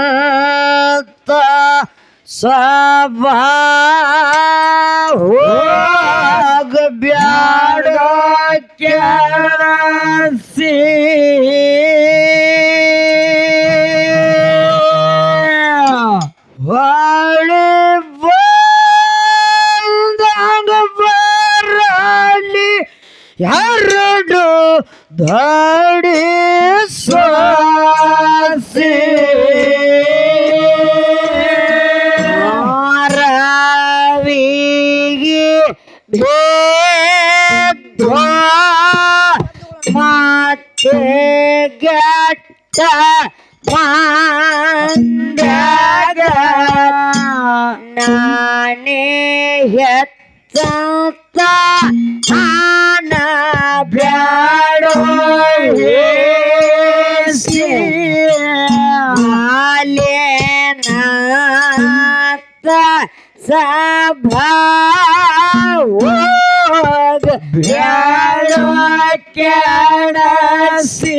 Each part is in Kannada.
ಹಾಲಿನಂತ ಸಭಾ ಹೋಗ ಕೆಳಸಿ ಎರಡು ದಾಡಿ ಸ್ವಾಸಿ ರವಿಗೆ ಮತ್ತೆ ಗಟ್ಟ ನಾನೇ ಹೆತ್ತ? ಆನ ಬ್ಯಾಡೋ ಸಭಾ ಬ್ಯಾಡೋ ಕೆಡಸಿ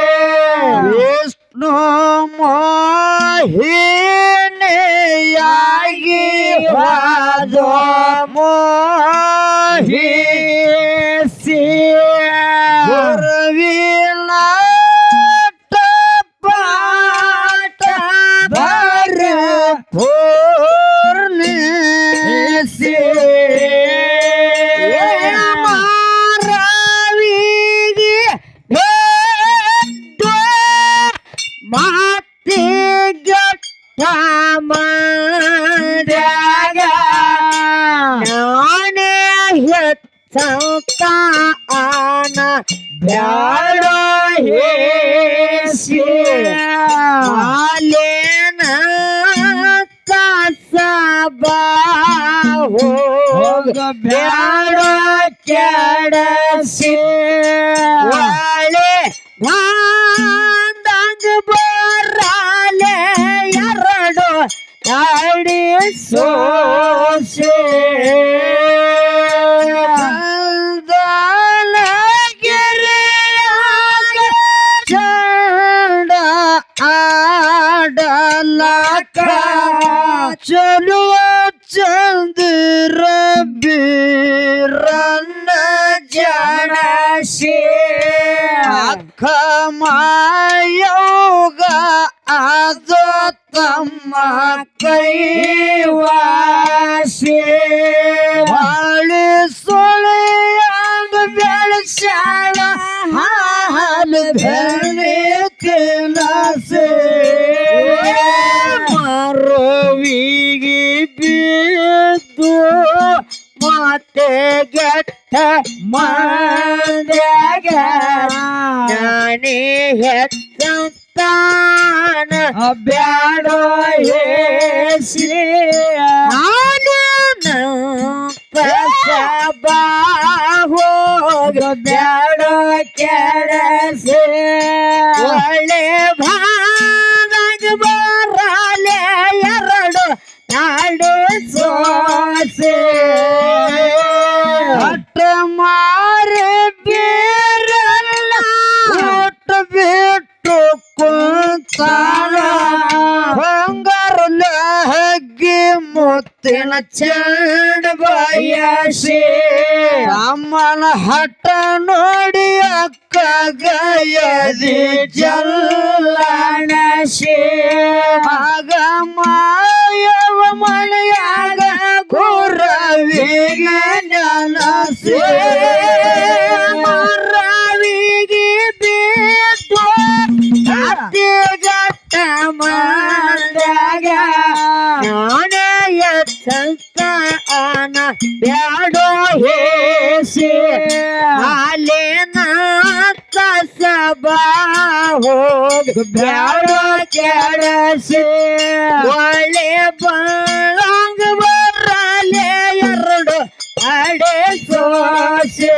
મોહિને યાગી વાજો મોહી. ಹೆತ್ತಾನ ಬ್ಯಾಡ ಹಾಲೇನ ಕಸಬಾ ಹೋಗ ಬ್ಯಾಡ ಕೆಡಸಿ. ಒಳ್ಳೆ ಆಡಲಕ ಚಲುವ ಚಂದ್ರ ಬೀರನ್ನ ಜನಶಿ ಅಕ್ಕ ಮಾಯೋಗ ಅದು ತಮ್ಮ ಕೈವಾಸಿ ಹಾಳಿ ಸುಳಿಯಂಗ ಬೆಳೆಸಾಳ, ಹಾಲು ಬೆಳೆ ಮತ್ತೆ ಗೆಟ್ಟ ಮಂದ್ಯಾಗ ನಾನೇ ಬ್ಯಾಡೋ ಹೇಸಿ ನಾನು ಹೋಗ ಬ್ಯಾಡೋ ಕೆಡಸೆ ಮುತ್ತಿನ ಚಂಡ ಬಯಸಿ. ಅಮ್ಮನ ಹಠ ನೋಡಿ ಅಕ್ಕ ಗಯದಿ ಜಲ್ಲಣಸಿ. ಆಗ ಮಾಯವ ಮಳೆಯಾಗ ಗುರವಿಗೆ ನನಸೆ. ಮರವಿಗೆ ಬಿದ್ದು ಎತ್ತಂತಾನ ಬ್ಯಾಡೋ ಹೇಸಿ. ಹಾಲೇನ ಸಭಾ ಹೋಗ ಬ್ಯಾಡೋ ಕೆಡಸಿ ಒಳ್ಳೆ ಬಳಂಗ ಬರಲೆ ಎರಡು ಅಡೆ ಸೋಸೆ.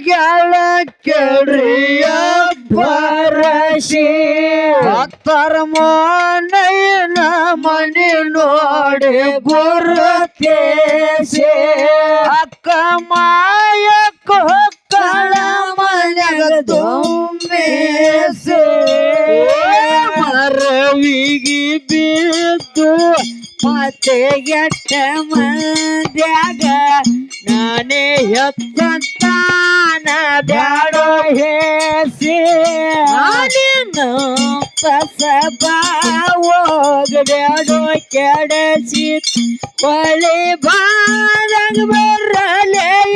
ಹೋಗ್ಯಾಳ ಕೆಡ್ರಿಯ ಪರಶಿ ಹತ್ತರ ಮನೆಯ ಮನೆ ನೋಡಿ ಗುರುತೇಸಿ ಅಕ್ಕ ಮಾಯಕ್ಕ ಹೊಕ್ಕಳ ಮನೆಗ ತುಂಬೇಸಿ ಮರವಿಗಿ ಬಿದ್ದು ಮತ್ತೆ ಎಷ್ಟ ಮಂದ್ಯಾಗ? ನಾನೇ ಎತ್ತಂತಾನ ಬ್ಯಾಡೋ ಹೇಸಿ. ನಾನೇನು ಕಸಬಾ ಹೋಗಬ್ಯಾಡೋ ಕೆಡಸಿ. ಹೊಳೆ ಬಾಳಂಗ ಬರಲೆ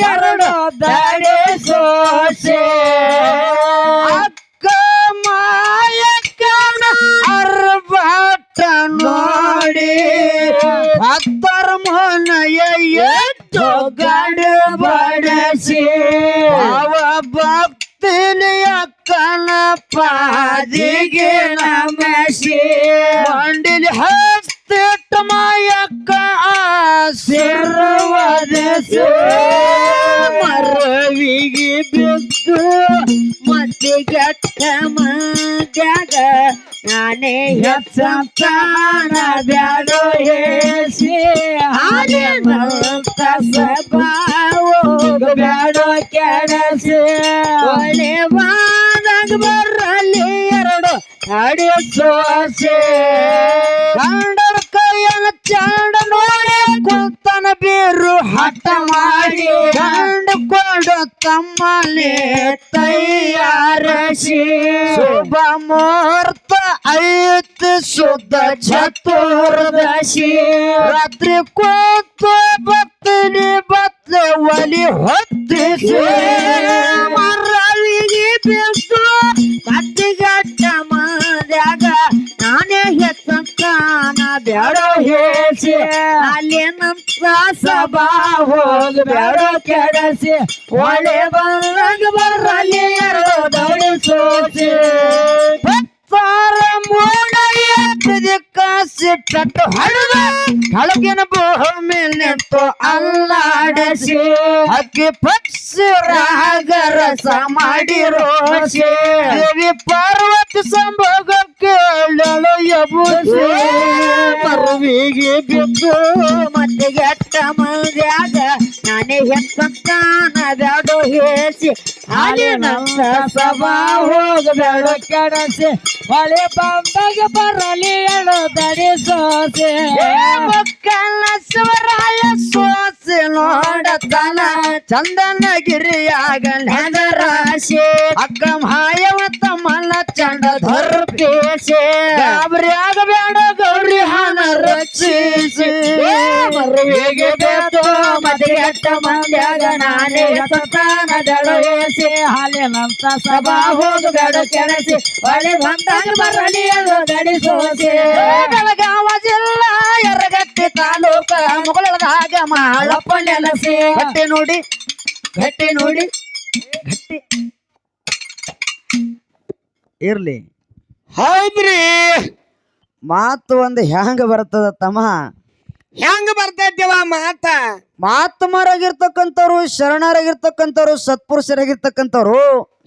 ಭಕ್ತಿನಿ ಅಕ್ಕನ ಪಾದಿಗೆ ನಮಸಿ. ಮಂಡಿಲಿ ಹಸ್ತಿಟ್ಟು ಮಾಯಕ್ಕ ಆಶೀರ್ವದಿಸು. ಮರವಿಗೆ ಬಿದ್ದು ಮತ್ತೆ ಗಟ್ಟ ಮಂದ್ಯಾಗ ನಾನೇ ಹೆಚ್ಚಂತಾನ ಬ್ಯಾಡೋ ಹೇಸಿ ಹಾಗೆ ಸಭಾವೋಗ ಬ್ಯಾಡೋ ಕೆಡಸಿ. ಒಳ್ಳೆ ಬಾದಾಗ ಬರಲಿ ಎರಡು ಅಡಿ ಸೋಸೆ. ಗಂಡನ ಕೈಯನ್ನ ಚಾಂಡ ನೋಡಿ ಕುಂತನ ಬೀರು ಹಠ ಮಾಡಿ. ಗಂಡಕೊಂಡು ತಮ್ಮನೆ ತಯಾರಸಿ. ಶುಭ ಮುಹೂರ್ತ ಐತ್ ಶುದ್ಧ ಚತುರ್ದಶಿ. ರಾತ್ರಿ ಒಲಿ ಹೊತ್ತಿಸಿ. ಮರಳಿಗೆ ಬಿದ್ದು ಕತ್ತಿಗಟ್ಟ ಮಾದಾಗ ನಾನೇ ಹೆತ್ತಂತಾನ ಬ್ಯಾಡೋ ಹೇಸಿ. ನಮ್ಮ ಸಭಾ ಹೋಗಿ ಬ್ಯಾಡೋ ಕೆಡಸಿ. ಒಳ್ಳೆ ಬಂದಾಗ ಬರಲಿ ಎರಡು ದೌಡಿ ಸೋಸಿ. ಪೆಟ್ಟು ಹಡದ ಹಳಗಿನ ಭೂಮಿ ನಿಂತು ಅಲ್ಲಾಡಿಸಿ. ಅಕ್ಕಿ ಪಕ್ಷಿ ರಾಗರಸ ಮಾಡಿ ರೋಷಿ ದೇವಿ ಪಾರ್ವತಿ ಸಂಭೋಗ ಕೇಳಲು ಎಬುಸಿ ಮರುವಿಗೆ ಬಿದ್ದು ಮತ್ತೆ ಗೆಟ್ಟ ಮಂದ್ಯಾಗ ನಾನೇ ಹೆಕ್ಕಂತಾನ ಬ್ಯಾಡೋ ಹೇಸಿ ನಮ್ಮ ಸಭಾ ಹೋಗಬೇಡ ಕೆಡಸಿ ಹೊಳೆ ಬಂದಾಗ ಬರಲಿ ಎಳು ದಡಿ ಸೋಸೆ. ಮಕ್ಕಳ ಶಿವರಾಯ ಸೋಸೆ ನೋಡತನ ಚಂದನಗಿರಿಯಾಗ ರಾಶಿ ಅಕ್ಕ ಮಾಯವ ತಮ್ಮನ ಚಂಡ ಧರ್ಪೇಶೆ ಗಾಬರಿಯಾಗ ಬೇಡ ಗೌರಿ ಹಣ ರಕ್ಷಿಸಿ. ಮರುವಿಗೆ ಬೇತು ಮದಿಗೆಟ್ಟ ಮಂದ್ಯಾಗ ನಾನೇ ಸತಾನ ದಳವೇಸಿ ಹಾಲಿನಂತ ಸಭಾ ಹೋಗಬೇಡ ಕೆಳಸಿ ಹೊಳೆ ಬಂದಾಗ ಬರಲಿ ಅದು ಗಡಿ ಸೋಸಿ. ಬೆಳಗಾವ ಜಿಲ್ಲಾ ಎರಗಟ್ಟಿ ತಾಲೂಕ ಮುಗಳದಾಗ ಮಾಳಪ್ಪ ನೆಲಸಿ. ಗಟ್ಟಿ ನೋಡಿ ಗಟ್ಟಿ ನೋಡಿ. ಗಟ್ಟಿ. ಇರ್ಲಿ. ಹೌದ್ರಿ. ಮಾತು ಒಂದು ಹ್ಯಾಂಗ ಬರ್ತದ ತಮ್ಮ? ಹೆಂಗ ಬರ್ತೈತಿವ ಮಾತ? ಮಾತು ಮಾರಾಗಿರ್ತಕ್ಕಂಥವ್ರು ಶರಣರಾಗಿರ್ತಕ್ಕಂಥವ್ರು ಸತ್ಪುರುಷರಾಗಿರ್ತಕ್ಕಂಥವ್ರು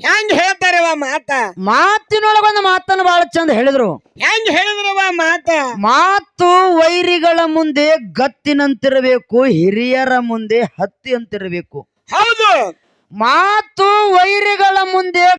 ಹೆಂಗ್ ಹೇಳ್ತಾರವ ಮಾತ? ಮಾತಿನೊಳಗೊಂದು ಮಾತನ್ನು ಬಹಳ ಚಂದ ಹೇಳಿದ್ರು. ಹೆಂಗ್ ಹೇಳಿದ್ರವ ಮಾತ? ಮಾತು ವೈರಿಗಳ ಮುಂದೆ ಗತ್ತಿನಂತಿರಬೇಕು ಹಿರಿಯರ ಮುಂದೆ ಹತ್ತಿ ಅಂತಿರಬೇಕು ಹೌದು. ಮಾತು ವೈರಿಗಳ ಮುಂದೆ